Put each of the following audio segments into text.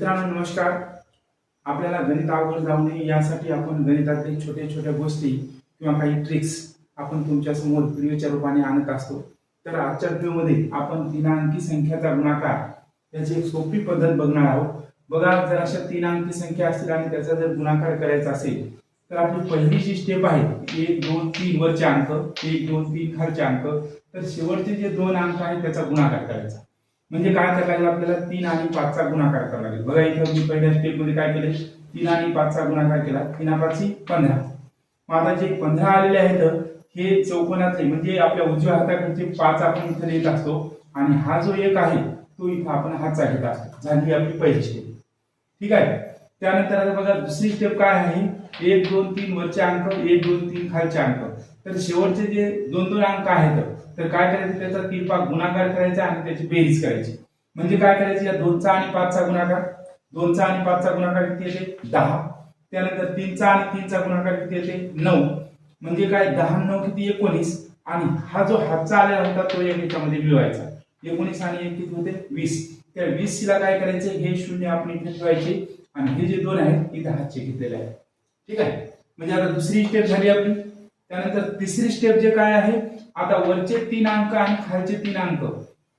मित्रांनो नमस्कार. आपल्याला गणित अवघड जाऊ नये यासाठी आपण गणितातील छोट्या छोट्या गोष्टी किंवा काही ट्रिक्स आपण तुमच्यासमोर व्हिडिओच्या रूपाने आणत असतो. तर आजच्या व्हिडिओमध्ये आपण तीनांकी संख्याचा गुणाकार याची एक सोपी पद्धत बघणार आहोत. बघा जर अशा तीन अंकी संख्या असतील आणि त्याचा जर गुणाकार करायचा असेल तर आपली पहिली जी स्टेप आहे एक दोन तीन वरचे अंक एक दोन तीन खालचे अंक. तर शेवटचे जे दोन अंक आहेत त्याचा गुणाकार करायचा. म्हणजे काय करायला लागेल आपल्याला तीन आणि पाचचा गुणाकार करावा लागेल. बघा इथं मी पहिल्या स्टेपमध्ये काय केले? तीन आणि पाचचा गुणाकार केला. तीन पाचची पंधरा. मग आता जे पंधरा आलेले आहेत हे चौकोनातले म्हणजे आपल्या उजव्या हाताकडचे पाच आपण इथं लिहित असतो आणि हा जो एक आहे तो इथं आपण हातचा घेत असतो. झाली आपली पहिली स्टेप ठीक आहे? त्यानंतर आता बघा दुसरी स्टेप काय आहे? एक दोन तीन वरचे अंक एक दोन तीन खालचे अंक. तर शेवटचे जे दोन दोन अंक आहेत तर काय करायचं? त्याचा तीन पाक गुणाकार करायचा आणि त्याची बेरीज करायची. म्हणजे काय करायचं? या दोनचा आणि पाचचा गुणाकार. दोनचा आणि पाचचा गुणाकार किती येते? दहा. त्यानंतर तीनचा आणि तीनचा गुणाकार किती येते? नऊ. म्हणजे काय? दहा नऊ किती? एकोणीस. आणि हा जो हातचा आलेला होता तो एक याच्यामध्ये मिळवायचा. एकोणीस आणि एक किती होते? वीस. त्या वीस ला काय करायचे? हे शून्य आपण इथे ठेवायचे. आणि हे जे दोन आहेत इथे हातचे घेतलेले आहेत. ठीक आहे? म्हणजे आता दुसरी स्टेप झाली आपली. त्यानंतर तिसरी स्टेप जे काय आहे? आता वरचे तीन अंक आणि खालचे तीन अंक.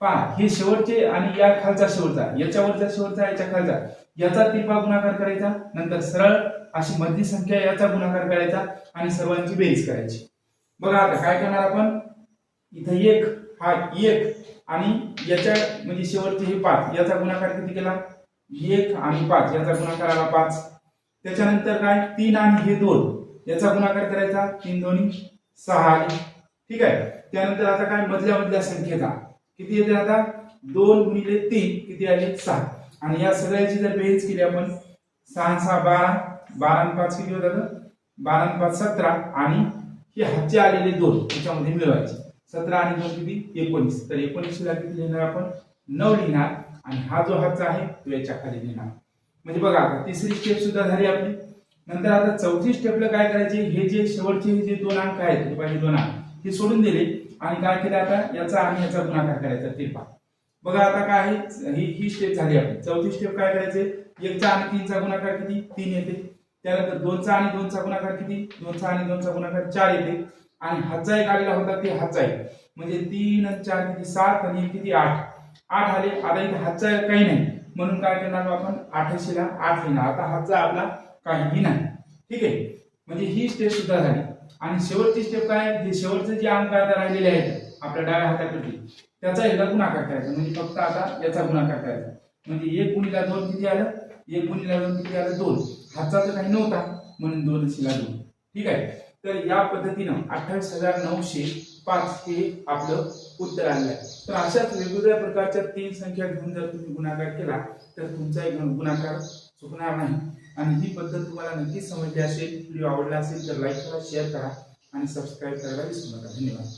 पहा हे शेवटचे आणि या खालचा शेवटचा. याच्यावरचा शेवटचा याच्या खालचा. याचा तिरपा गुणाकार करायचा. नंतर सरळ अशी मधली संख्या याचा गुणाकार करायचा आणि सर्वांची बेरीज करायची. बघा आता काय करणार आपण? इथं एक हा एक आणि याच्या म्हणजे शेवटचे हे पाच. याचा गुणाकार किती केला? एक आणि पाच. याचा गुणाकार आला पाच. त्याच्यानंतर काय? तीन आणि हे दोन. याचा गुणाकार करायचा तीन दोन्ही सहा आले. ठीक आहे? त्यानंतर आता काय? मधल्या मधल्या संख्येचा. किती येते आता? दोन गुणिले तीन. किती आले? सहा आणि या सगळ्याची जर बेरीज केली आपण सहा सहा बारा बारा पाच किती होतात? बारा पाच सतरा. आणि हे हातचे आलेले दोन याच्यामध्ये मिळवायचे. सतरा आणि दोन किती? एकोणीस. तर एकोणीसला किती लिहिणार आपण? नऊ लिहिणार. आणि हा जो हातचा आहे तो याच्या खाली लिहिणार. म्हणजे बघा आता तिसरी स्टेप सुद्धा झाली आपली. नंतर आता चौथी स्टेपला काय करायचे? हे जे शेवटचे जे दोन अंक आहेत हे दोन अंक. हे सोडून दिले. आणि काय केलं आता? याचा आणि याचा गुणाकार करायचा तिरपा बघा आता काय आहे? ही ही स्टेप झाली आपली. चौथी स्टेप काय करायचे? एकचा आणि तीनचा गुणाकार किती? तीन येते. त्यानंतर दोनचा आणि दोनचा गुणाकार किती? दोनचा आणि दोनचा गुणाकार चार येते. आणि हातचा एक आलेला होता ते हातचा एक. म्हणजे तीन आणि चार किती? सात आणि एक किती? आठ. आठ आले. आता इथे हातचा एक काही नाही. म्हणून काय करणार आपण? आठशेला आठ लिहिणार. आता हातचा आपला काहीही नाही. ठीक आहे? म्हणजे ही स्टेप सुद्धा झाली. आणि शेवटची स्टेप काय? आहे? शेवटचे जे अंक आता राहिलेले आहेत आपल्या डाव्या हाताकडे त्याचा एकदा गुणाकार करायचा. म्हणजे फक्त आता याचा गुणाकार करायचा. म्हणजे एक गुणीला दोन किती आलं? एक गुणीला दोन किती आलं? दोन. हातचा तर काही नव्हता म्हणून दोन शिला दोन. ठीक आहे? तर या पद्धतीनं अठ्ठावीस हजार नऊशे पाच हे आपलं उत्तर आलेलं आहे. तर अशाच वेगवेगळ्या प्रकारच्या तीन संख्या घेऊन जर तुम्ही गुणाकार केला तर तुमचा एक गुणाकार चुकणार नाही. आणि ही पद्धत तुम्हाला नक्कीच समजली असेल व्हिडिओ आवडला असेल तर लाईक करा शेअर करा आणि सबस्क्राईब करायला विसरू नका. धन्यवाद.